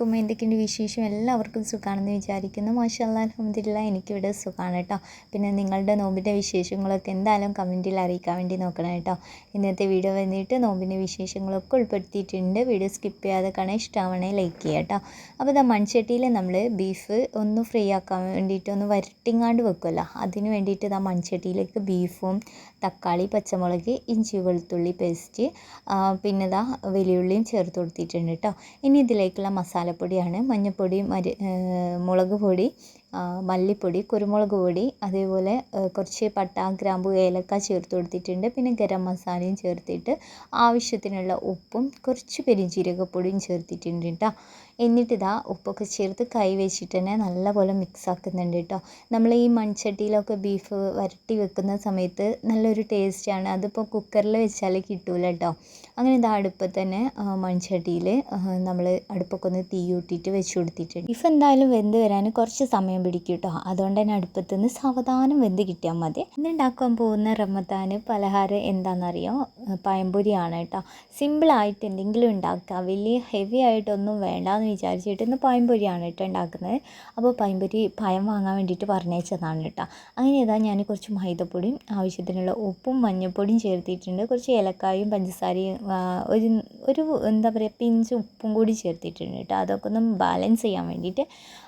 അലൈക്കും എന്തൊക്കെയുണ്ട് വിശേഷം? എല്ലാവർക്കും സുഖമാണെന്ന് വിചാരിക്കുന്നു. മാഷാല്ലാ അലഹമ്മദില്ല എനിക്കിവിടെ സുഖമാണ് കേട്ടോ. പിന്നെ നിങ്ങളുടെ നോമ്പിന്റെ വിശേഷങ്ങളൊക്കെ എന്തായാലും കമന്റിൽ അറിയിക്കാൻ വേണ്ടി നോക്കണം കേട്ടോ. ഇന്നത്തെ വീഡിയോ വന്നിട്ട് നോമ്പിന്റെ വിശേഷങ്ങളൊക്കെ ഉൾപ്പെടുത്തിയിട്ടുണ്ട്. വീഡിയോ സ്കിപ്പ് ചെയ്യാതെ കാണാൻ ഇഷ്ടമാവണേ ലൈക്ക് ചെയ്യുക കേട്ടോ. അപ്പോൾ ഇതാ മൺചട്ടിയിൽ നമ്മൾ ബീഫ് ഒന്ന് ഫ്രീ ആക്കാൻ വേണ്ടിയിട്ട് ഒന്ന് വരട്ടിങ്ങാണ്ട് വെക്കുമല്ലോ. അതിന് വേണ്ടിയിട്ട് ഇതാ മൺചട്ടിയിലേക്ക് ബീഫും തക്കാളി പച്ചമുളക് ഇഞ്ചി വെളുത്തുള്ളി പേസ്റ്റ് പിന്നെ ഇതാ വലിയുള്ളിയും ചേർത്ത് കൊടുത്തിട്ടുണ്ട് കേട്ടോ. ഇനി ഇതിലേക്കുള്ള മസാലപ്പൊടിയാണ് മഞ്ഞൾപ്പൊടി മരി മുളക് പൊടി മല്ലിപ്പൊടി കുരുമുളക് പൊടി അതേപോലെ കുറച്ച് പട്ട ഗ്രാമ്പു ഏലക്ക ചേർത്ത് കൊടുത്തിട്ടുണ്ട്. പിന്നെ ഗരം മസാലയും ചേർത്തിട്ട് ആവശ്യത്തിനുള്ള ഉപ്പും കുറച്ച് പെരുംജീരകപ്പൊടിയും ചേർത്തിട്ടുണ്ട് കേട്ടോ എന്നിട്ട് ഇതാ ഉപ്പൊക്കെ ചേർത്ത് കൈ വെച്ചിട്ട് തന്നെ നല്ലപോലെ മിക്സ് ആക്കുന്നുണ്ട് കേട്ടോ നമ്മൾ ഈ മൺചട്ടിയിലൊക്കെ ബീഫ് വരട്ടി വെക്കുന്ന സമയത്ത് നല്ലൊരു ടേസ്റ്റാണ് അതിപ്പോൾ കുക്കറിൽ വെച്ചാൽ കിട്ടൂല കേട്ടോ അങ്ങനെ ഇതാ അടുപ്പത്ത് തന്നെ മൺചട്ടിയിൽ നമ്മൾ അടുപ്പൊക്കെ ഒന്ന് തീ കൂട്ടിയിട്ട് വെച്ച് കൊടുത്തിട്ടുണ്ട്. ബീഫ് എന്തായാലും വെന്ത് വരാൻ കുറച്ച് സമയം പിടിക്കും കേട്ടോ അതുകൊണ്ട് തന്നെ അടുപ്പത്ത് നിന്ന് സാവധാനം വെന്ത് കിട്ടിയാൽ മതി. ഇന്ന് ഉണ്ടാക്കാൻ പോകുന്ന റമദാൻ പലഹാരം എന്താണെന്നറിയോ പഴംപൊരിയാണ് കേട്ടോ. സിമ്പിളായിട്ട് എന്തെങ്കിലും ഉണ്ടാക്കുക. വലിയ ഹെവി ആയിട്ടൊന്നും വേണ്ടാന്ന് വിചാരിച്ചിട്ട് ഇന്ന് പഴംപൊരിയാണ് കേട്ടോ ഉണ്ടാക്കുന്നത്. അപ്പോൾ പഴംപൊരി പഴം വാങ്ങാൻ വേണ്ടിയിട്ട് പറഞ്ഞേച്ചതാണ് കേട്ടോ. അങ്ങനെ ഇതാ ഞാൻ കുറച്ച് മൈദപ്പൊടിയും ആവശ്യത്തിനുള്ള ഉപ്പും മഞ്ഞൾപ്പൊടിയും ചേർത്തിട്ടുണ്ട്. കുറച്ച് ഏലക്കായും പഞ്ചസാരയും ഒരു ഒരു എന്താ പറയുക പിഞ്ച് ഉപ്പും കൂടി ചേർത്തിട്ടുണ്ട് കേട്ടോ. അതൊക്കെ ഒന്ന് ബാലൻസ് ചെയ്യാൻ വേണ്ടിയിട്ട്.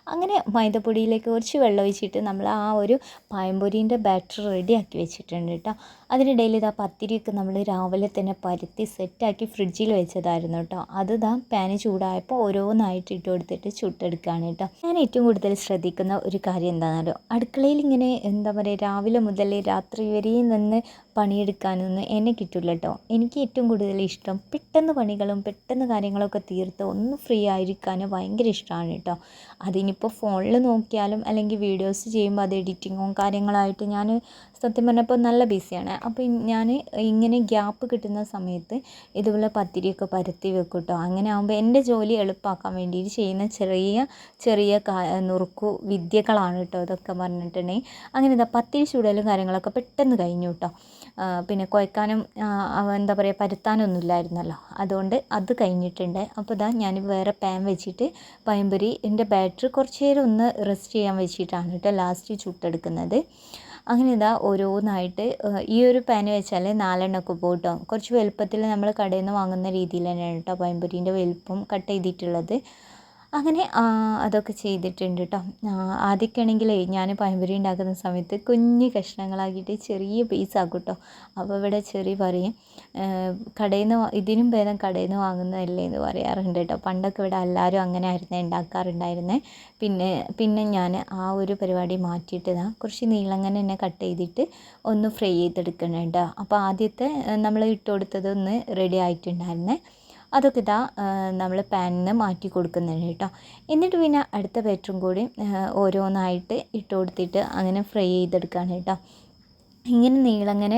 അങ്ങനെ മൈദപ്പൊടിയിലേക്ക് കുറച്ച് വെള്ളം ഒഴിച്ചിട്ട് നമ്മൾ ആ ഒരു പഴംപൊരീന്റെ ബാറ്റർ റെഡിയാക്കി വെച്ചിട്ടുണ്ട് കേട്ടോ. അതിനിടയിൽ ഇതാ പത്തിരിയൊക്കെ നമ്മൾ രാവിലെ തന്നെ പരുത്തി സെറ്റാക്കി ഫ്രിഡ്ജിൽ വെച്ചതായിരുന്നു കേട്ടോ. അത് ഇതാ പാന് ചൂടായപ്പോൾ ഓരോന്നായിട്ട് ഇട്ട് കൊടുത്തിട്ട് ചുട്ടെടുക്കുകയാണ് കേട്ടോ. ഞാൻ ഏറ്റവും കൂടുതൽ ശ്രദ്ധിക്കുന്ന ഒരു കാര്യം എന്താണല്ലോ അടുക്കളയിൽ ഇങ്ങനെ എന്താ പറയുക രാവിലെ മുതൽ രാത്രി വരെയും നിന്ന് പണിയെടുക്കാനൊന്നും എന്നെ കിട്ടില്ല കേട്ടോ. എനിക്ക് ഏറ്റവും കൂടുതൽ ഇഷ്ടം പെട്ടെന്ന് പണികളും പെട്ടെന്ന് കാര്യങ്ങളൊക്കെ തീർത്ത് ഒന്ന് ഫ്രീ ആയിരിക്കാനും ഭയങ്കര ഇഷ്ടമാണ് കേട്ടോ. അതിനിപ്പോൾ ഫോണിൽ നോക്കിയാലും അല്ലെങ്കിൽ വീഡിയോസ് ചെയ്യുമ്പോൾ അത് എഡിറ്റിങ്ങും കാര്യങ്ങളായിട്ട് ഞാൻ സത്യം പറഞ്ഞപ്പോൾ നല്ല ബിസിയാണ്. അപ്പോൾ ഞാൻ ഇങ്ങനെ ഗ്യാപ്പ് കിട്ടുന്ന സമയത്ത് ഇതുപോലെ പത്തിരിയൊക്കെ പരത്തി വെക്കും കേട്ടോ അങ്ങനെ ആകുമ്പോൾ എന്റെ ജോലി എളുപ്പമാക്കാൻ വേണ്ടിയിട്ട് ചെയ്യുന്ന ചെറിയ ചെറിയ നുറുക്കു വിദ്യകളാണ് കേട്ടോ ഇതൊക്കെ പറഞ്ഞിട്ടുണ്ടെങ്കിൽ. അങ്ങനെ ഇതാ പത്തിരി ചൂടലും കാര്യങ്ങളൊക്കെ പെട്ടെന്ന് കഴിഞ്ഞു കേട്ടോ പിന്നെ കുഴക്കാനും എന്താ പറയുക പരത്താനൊന്നും ഇല്ലായിരുന്നല്ലോ അതുകൊണ്ട് അത് കഴിഞ്ഞിട്ടുണ്ട്. അപ്പോൾ ഇതാ ഞാൻ വേറെ പാൻ വെച്ചിട്ട് പയമ്പൊരി എന്റെ ബാറ്ററി കുറച്ച് നേരം ഒന്ന് റെസ്റ്റ് ചെയ്യാൻ വെച്ചിട്ടാണ് കേട്ടോ ലാസ്റ്റ് ചുട്ടെടുക്കുന്നത്. അങ്ങനെ ഇതാ ഓരോന്നായിട്ട് ഈ ഒരു പാൻ വെച്ചാൽ നാലെണ്ണമൊക്കെ പോകും കേട്ടോ കുറച്ച് വലുപ്പത്തിൽ നമ്മൾ കടയിൽ നിന്ന് വാങ്ങുന്ന രീതിയിൽ തന്നെയാണ് കേട്ടോ പയമ്പൊരീന്റെ വലുപ്പം കട്ട് ചെയ്തിട്ടുള്ളത്. അങ്ങനെ അതൊക്കെ ചെയ്തിട്ടുണ്ട് കേട്ടോ ആദ്യമൊക്കെയാണെങ്കിലേ ഞാൻ പഴംപൊരി ഉണ്ടാക്കുന്ന സമയത്ത് കുഞ്ഞ് കഷ്ണങ്ങളാക്കിയിട്ട് ചെറിയ പീസ് ആക്കും കേട്ടോ അപ്പോൾ ഇവിടെ ചെറിയ പറയും കടയിൽ നിന്ന് ഇതിനും ഭേദം കടയിൽ നിന്ന് വാങ്ങുന്നതല്ലേ എന്ന് പറയാറുണ്ട് കേട്ടോ. പണ്ടൊക്കെ ഇവിടെ എല്ലാവരും അങ്ങനെ ആയിരുന്നു ഉണ്ടാക്കാറുണ്ടായിരുന്നേ. പിന്നെ പിന്നെ ഞാൻ ആ ഒരു പരിപാടി മാറ്റിയിട്ട് ഇതാ കുറച്ച് നീളങ്ങനെ തന്നെ കട്ട് ചെയ്തിട്ട് ഒന്ന് ഫ്രൈ ചെയ്തെടുക്കണം കേട്ടോ. അപ്പോൾ ആദ്യത്തെ നമ്മൾ ഇട്ട് കൊടുത്തത് ഒന്ന് റെഡി ആയിട്ടുണ്ടായിരുന്നേ. അതൊക്കെ ഇതാ നമ്മൾ പാനിൽ മാറ്റി കൊടുക്കുന്നുണ്ട് കേട്ടോ. എന്നിട്ട് പിന്നെ അടുത്ത ബാറ്ററും കൂടി ഓരോന്നായിട്ട് ഇട്ട് കൊടുത്തിട്ട് അങ്ങനെ ഫ്രൈ ചെയ്തെടുക്കുകയാണ് കേട്ടോ. ഇങ്ങനെ നീളങ്ങനെ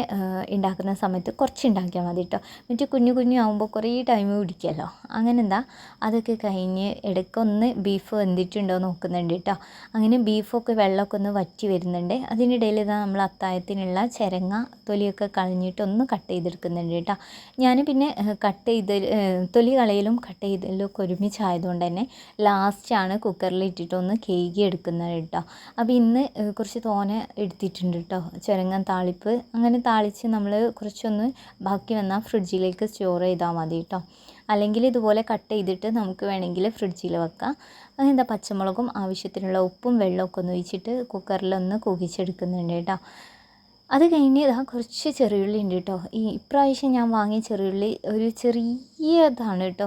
ഉണ്ടാക്കുന്ന സമയത്ത് കുറച്ച് ഉണ്ടാക്കിയാൽ മതി കേട്ടോ മറ്റേ കുഞ്ഞു കുഞ്ഞു ആകുമ്പോൾ കുറേ ടൈം പിടിക്കുമല്ലോ അങ്ങനെ എന്താ അതൊക്കെ കഴിഞ്ഞ് ഇടയ്ക്കൊന്ന് ബീഫ് വെന്തിട്ടുണ്ടോ നോക്കുന്നുണ്ട് കേട്ടോ അങ്ങനെ ബീഫൊക്കെ വെള്ളമൊക്കെ ഒന്ന് വറ്റി വരുന്നുണ്ട്. അതിനിടയിൽ ഇതാ നമ്മൾ അത്തായത്തിനുള്ള ചിരങ്ങ തൊലിയൊക്കെ കളഞ്ഞിട്ട് ഒന്ന് കട്ട് ചെയ്തെടുക്കുന്നുണ്ട് കേട്ടോ ഞാൻ പിന്നെ കട്ട് ചെയ്ത് തൊലി കളയലും കട്ട് ചെയ്തലും ഒക്കെ ഒരുമിച്ചായതുകൊണ്ട് തന്നെ ലാസ്റ്റാണ് കുക്കറിൽ ഇട്ടിട്ടൊന്ന് കേകി എടുക്കുന്നത് കേട്ടോ. അപ്പോൾ ഇന്ന് കുറച്ച് തോനെ എടുത്തിട്ടുണ്ട് കേട്ടോ. ചിരങ്ങ താളിപ്പ് അങ്ങനെ താളിച്ച് നമ്മൾ കുറച്ചൊന്ന് ബാക്കി വന്നാൽ ഫ്രിഡ്ജിലേക്ക് സ്റ്റോർ ചെയ്താൽ മതി കേട്ടോ അല്ലെങ്കിൽ ഇതുപോലെ കട്ട് ചെയ്തിട്ട് നമുക്ക് വേണമെങ്കിൽ ഫ്രിഡ്ജിൽ വെക്കാം. അങ്ങനെന്താ പച്ചമുളകും ആവശ്യത്തിനുള്ള ഉപ്പും വെള്ളമൊക്കെ ഒന്ന് ഒഴിച്ചിട്ട് കുക്കറിലൊന്ന് കുകിച്ചെടുക്കുന്നുണ്ട് കേട്ടോ അത് കഴിഞ്ഞ് ഇതാ കുറച്ച് ചെറിയുള്ളി ഉണ്ട് കേട്ടോ ഈ ഇപ്രാവശ്യം ഞാൻ വാങ്ങിയ ചെറിയുള്ളി ഒരു ചെറിയതാണ് കേട്ടോ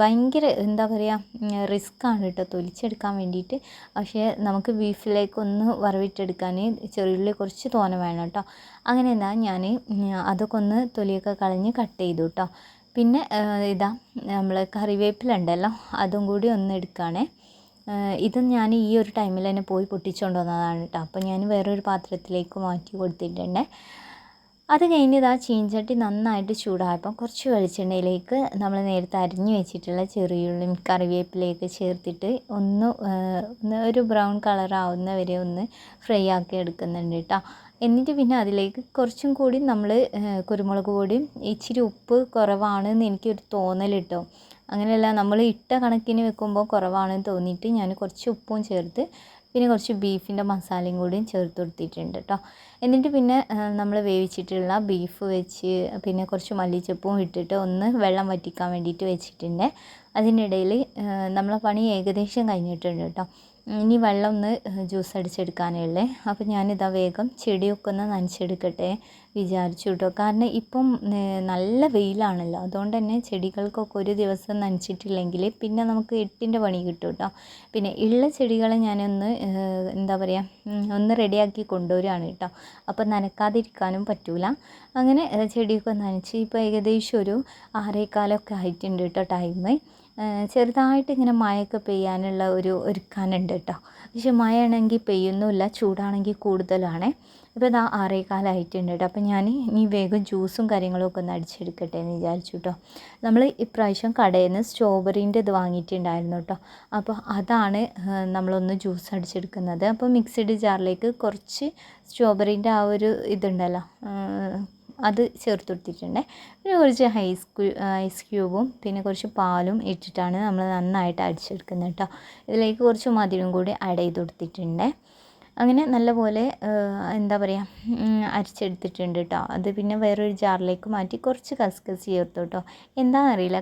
ഭയങ്കര എന്താ പറയുക റിസ്ക്കാണ് കേട്ടോ തൊലിച്ചെടുക്കാൻ വേണ്ടിയിട്ട്. പക്ഷേ നമുക്ക് ബീഫിലേക്കൊന്ന് വറവിട്ടെടുക്കാൻ ചെറിയുള്ളി കുറച്ച് തോന വേണം കേട്ടോ അങ്ങനെ എന്താ ഞാൻ അതൊക്കെ ഒന്ന് തൊലിയൊക്കെ കളഞ്ഞ് കട്ട് ചെയ്തു കേട്ടോ പിന്നെ ഇതാ നമ്മൾ കറിവേപ്പില ഉണ്ടല്ലോ അതും കൂടി ഒന്ന് എടുക്കുകയാണേ ഇത് ഞാൻ ഈ ഒരു ടൈമിൽ തന്നെ പോയി പൊട്ടിച്ചുകൊണ്ട് വന്നതാണ് കേട്ടോ അപ്പോൾ ഞാൻ വേറൊരു പാത്രത്തിലേക്ക് മാറ്റി കൊടുത്തിട്ടുണ്ട്. അത് കഴിഞ്ഞ് ഇതാ ചീഞ്ചട്ടി നന്നായിട്ട് ചൂടായപ്പം കുറച്ച് വെളിച്ചെണ്ണയിലേക്ക് നമ്മൾ നേരത്തെ അരിഞ്ഞ് വെച്ചിട്ടുള്ള ചെറിയുള്ളിയും കറിവേപ്പിലേക്ക് ചേർത്തിട്ട് ഒന്ന് ഒന്ന് ഒരു ബ്രൗൺ കളർ വരെ ഒന്ന് ഫ്രൈ ആക്കി എടുക്കുന്നുണ്ട് കേട്ടോ എന്നിട്ട് പിന്നെ അതിലേക്ക് കുറച്ചും കൂടി നമ്മൾ കുരുമുളക് പൊടിയും ഇച്ചിരി ഉപ്പ് കുറവാണെന്ന് എനിക്കൊരു തോന്നൽ കേട്ടോ അങ്ങനെയല്ല നമ്മൾ ഇട്ട കണക്കിന് വെക്കുമ്പോൾ കുറവാണെന്ന് തോന്നിയിട്ട് ഞാൻ കുറച്ച് ഉപ്പും ചേർത്ത് പിന്നെ കുറച്ച് ബീഫിന്റെ മസാലയും കൂടിയും ചേർത്ത് കൊടുത്തിട്ടുണ്ട് കേട്ടോ എന്നിട്ട് പിന്നെ നമ്മൾ വേവിച്ചിട്ടുള്ള ബീഫ് വെച്ച് പിന്നെ കുറച്ച് മല്ലിച്ചപ്പും ഇട്ടിട്ട് ഒന്ന് വെള്ളം വറ്റിക്കാൻ വേണ്ടിയിട്ട് വെച്ചിട്ടുണ്ട്. അതിനിടയിൽ നമ്മളെ പണി ഏകദേശം കഴിഞ്ഞിട്ടുണ്ട് കേട്ടോ ഇനി വെള്ളം ഒന്ന് ജ്യൂസ് അടിച്ചെടുക്കാനേ ഉള്ളേ. അപ്പോൾ ഞാനിതാ വേഗം ചെടിയൊക്കെ ഒന്ന് നനച്ചെടുക്കട്ടെ വിചാരിച്ചു കേട്ടോ. കാരണം ഇപ്പം നല്ല വെയിലാണല്ലോ. അതുകൊണ്ട് തന്നെ ചെടികൾക്കൊക്കെ ഒരു ദിവസം നനച്ചിട്ടില്ലെങ്കിൽ പിന്നെ നമുക്ക് എട്ടിന്റെ പണി കിട്ടും കേട്ടോ. പിന്നെ ഉള്ള ചെടികളെ ഞാനൊന്ന് എന്താ പറയുക ഒന്ന് റെഡിയാക്കി കൊണ്ടുവരികയാണ് കേട്ടോ. അപ്പോൾ നനക്കാതിരിക്കാനും പറ്റൂല. അങ്ങനെ ചെടിയൊക്കെ നനച്ച് ഇപ്പോൾ ഏകദേശം ഒരു ആറേക്കാലൊക്കെ ആയിട്ടുണ്ട് കേട്ടോ ടൈം ചെറുതായിട്ട് ഇങ്ങനെ മഴയൊക്കെ പെയ്യാനുള്ള ഒരു ഒരുക്കാനുണ്ട് കേട്ടോ. പക്ഷെ മഴയാണെങ്കിൽ പെയ്യുന്നുമില്ല ചൂടാണെങ്കിൽ കൂടുതലാണ്. ഇപ്പോൾ ഇതാ ആറേക്കാലായിട്ടുണ്ട് കേട്ടോ. അപ്പോൾ ഞാൻ ഇനി വേഗം ജ്യൂസും കാര്യങ്ങളും ഒക്കെ ഒന്ന് അടിച്ചെടുക്കട്ടെ എന്ന് വിചാരിച്ചു കേട്ടോ. നമ്മൾ ഇപ്രാവശ്യം കടയിൽ നിന്ന് സ്ട്രോബെറീന്റെ ഇത് വാങ്ങിയിട്ടുണ്ടായിരുന്നു കേട്ടോ. അപ്പോൾ അതാണ് നമ്മളൊന്ന് ജ്യൂസ് അടിച്ചെടുക്കുന്നത്. അപ്പോൾ മിക്സഡ് ജാറിലേക്ക് കുറച്ച് സ്ട്രോബെറീന്റെ ആ ഒരു ഇതുണ്ടല്ലോ അത് ചേർത്ത് കൊടുത്തിട്ടുണ്ട്. പിന്നെ കുറച്ച് ഐസ് ഐസ് ക്യൂബും പിന്നെ കുറച്ച് പാലും ഇട്ടിട്ടാണ് നമ്മൾ നന്നായിട്ട് അടിച്ചെടുക്കുന്നത് കേട്ടോ. ഇതിലേക്ക് കുറച്ച് മധുരം കൂടി ആഡ് ചെയ്ത് കൊടുത്തിട്ടുണ്ട്. അങ്ങനെ നല്ലപോലെ എന്താ പറയുക അരിച്ചെടുത്തിട്ടുണ്ട് കേട്ടോ. അത് പിന്നെ വേറൊരു ജാറിലേക്ക് മാറ്റി കുറച്ച് കസ്കസ് ചേർത്തു കേട്ടോ. എന്താണെന്നറിയില്ല.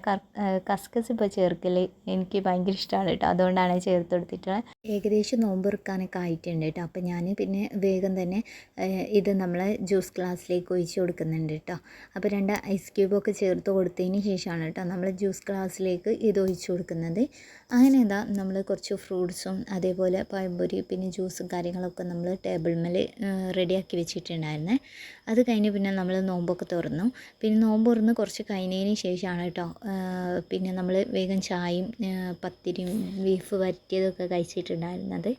കസ്കസ് ഇപ്പോൾ ചേർക്കൽ എനിക്ക് ഭയങ്കര ഇഷ്ടമാണ് കേട്ടോ. അതുകൊണ്ടാണ് ചേർത്ത് കൊടുത്തിട്ടുള്ളത്. ഏകദേശം നോമ്പ് ഇറക്കാനൊക്കെ ആയിട്ടുണ്ട് കേട്ടോ. അപ്പോൾ ഞാൻ പിന്നെ വേഗം തന്നെ ഇത് നമ്മൾ ജ്യൂസ് ഗ്ലാസ്സിലേക്ക് ഒഴിച്ച് കൊടുക്കുന്നുണ്ട് കേട്ടോ. അപ്പോൾ രണ്ട് ഐസ് ക്യൂബൊക്കെ ചേർത്ത് കൊടുത്തതിന് ശേഷമാണ് കേട്ടോ നമ്മൾ ജ്യൂസ് ഗ്ലാസ്സിലേക്ക് ഇത് ഒഴിച്ച് കൊടുക്കുന്നത്. അങ്ങനെ എന്താ നമ്മൾ കുറച്ച് ഫ്രൂട്ട്സും അതേപോലെ പഴംപൊരി പിന്നെ ജ്യൂസും കാര്യങ്ങളൊക്കെ നമ്മൾ ടേബിൾ മേൽ റെഡിയാക്കി വെച്ചിട്ടുണ്ടായിരുന്നേ. അത് കഴിഞ്ഞ് പിന്നെ നമ്മൾ നോമ്പൊക്കെ തുറന്നു. പിന്നെ നോമ്പ് തുറന്ന് കുറച്ച് കഴിഞ്ഞതിന് ശേഷമാണ് കേട്ടോ പിന്നെ നമ്മൾ വേഗം ചായയും പത്തിരിയും ബീഫ് വരട്ടിയതൊക്കെ കഴിച്ചിട്ടുണ്ടായിരുന്നത്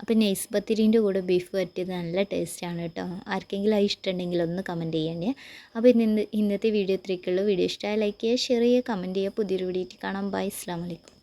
അപ്പോൾ നെയ്സ് പത്തിരീന്റെ കൂടെ ബീഫ് പറ്റിയത് നല്ല ടേസ്റ്റാണ് കേട്ടോ. ആർക്കെങ്കിലും അത് ഇഷ്ടമുണ്ടെങ്കിൽ ഒന്ന് കമന്റ് ചെയ്യണേ. അപ്പോൾ ഇന്ന് ഇന്നത്തെ വീഡിയോ ഇത്രയൊക്കെയുള്ളൂ വീഡിയോ ഇഷ്ടമായി ലൈക്ക് ചെയ്യുക ഷെയർ ചെയ്യുക കമന്റ് ചെയ്യുക. പുതിയൊരു വീഡിയോ കാണാം. ബൈ അസ്സാം വലൈക്കും